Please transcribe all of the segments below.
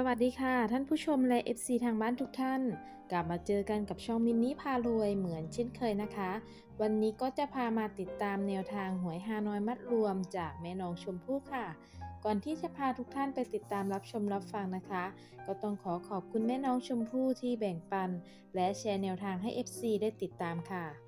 สวัสดีค่ะ ท่านผู้ชมและ FC ทางบ้านทุกท่าน กลับมาเจอกันกับช่องมินนี่พารวยเหมือนเช่นเคยนะคะ วันนี้ก็จะพามาติดตามแนวทางหวยฮานอยมัดรวมจากแม่น้องชมพู่ค่ะ ก่อนที่จะพาทุกท่านไปติดตามรับชมรับฟังนะคะ ก็ต้องขอขอบคุณแม่น้องชมพู่ที่แบ่งปัน และแชร์แนวทางให้ FC ได้ติดตามค่ะ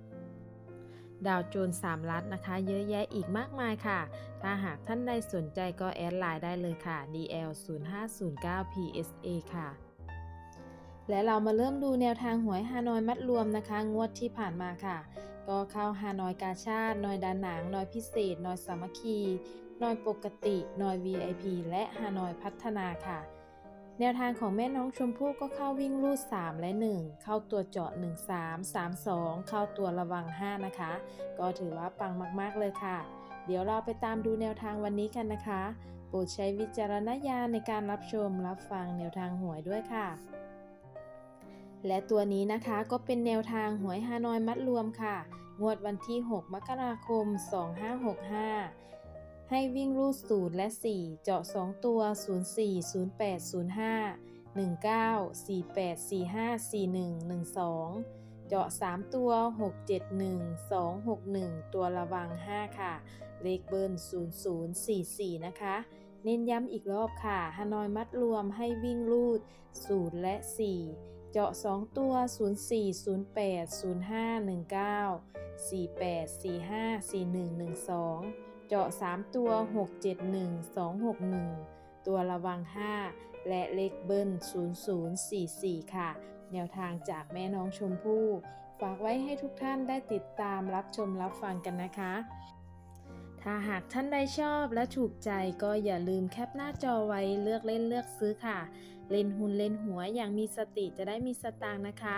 ดาวโจนส์3ลัดนะคะ เยอะแยะอีกมากมายค่ะ ถ้าหากท่านใดสนใจก็แอดไลน์ได้เลยค่ะ DL 0509 PSA ค่ะ และเรามาเริ่มดูแนวทางหวยฮานอยมัดรวมนะคะ งวดที่ผ่านมาค่ะ ก็เข้าฮานอยกาชาตินอยดานหนังนอยพิเศษนอยสามัคคีนอยปกตินอย VIP และฮานอยพัฒนาค่ะ แนวทางของแม่น้องชมพู่ก็เข้าวิ่งรูด 3 และ 1 เข้าตัวเจาะ 1 3 3 2 เข้าตัวระวัง 5 นะคะ ก็ถือว่าปังมากๆเลยค่ะ เดี๋ยวเราไปตามดูแนวทางวันนี้กันนะคะ โปรดใช้วิจารณญาณในการรับชมรับฟังแนวทางหวยด้วยค่ะและตัวนี้นะคะก็เป็นแนวทางหวยฮานอยมัดรวมค่ะ งวดวันที่ 6 มกราคม 2565 ให้วิ่งรูด0และ 4 เจาะ 2 ตัว 04 08 05 19 48 45 41 12 เจาะ 3 ตัว 671 261 ตัวระวัง 5 ค่ะ เลขเบิร์น0044 นะคะ เน้นย้ำอีกรอบค่ะฮานอยมัดรวมให้วิ่งรูด0และ 4 เจาะ 2 ตัว 04 08 05 19 48 45 41 12 เจาะ 3 ตัว 671 261 ตัวระวัง 5 และเลขเบิ้ล 0044 ค่ะ แนวทางจากแม่น้องชมพู่ ฝากไว้ให้ทุกท่านได้ติดตามรับชมรับฟังกันนะคะ ถ้าหากท่านใดชอบและถูกใจก็อย่าลืมแคปหน้าจอไว้เลือกเล่นเลือกซื้อค่ะ เล่นหุ้นเล่นหัวอย่างมีสติจะได้มีสตางค์นะคะ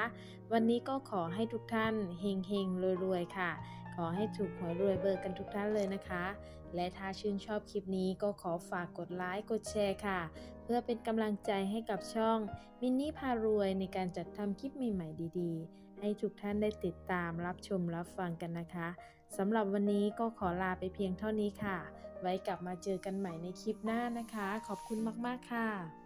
วันนี้ก็ขอให้ทุกท่านเฮงเฮงรวยๆค่ะ ขอให้ถูกหวยรวยเบอร์กันทุกท่านเลยนะคะ และถ้าชื่นชอบคลิปนี้ก็ขอฝากกดไลค์ กดแชร์ค่ะ เพื่อเป็นกำลังใจให้กับช่องมินนี่พารวยในการจัดทำคลิปใหม่ๆดีๆ ให้ทุกท่านได้ติดตามรับชมรับฟังกันนะคะสำหรับวันนี้ก็ขอลาไปเพียงเท่านี้ค่ะ ไว้กลับมาเจอกันใหม่ในคลิปหน้านะคะ ขอบคุณมากๆค่ะ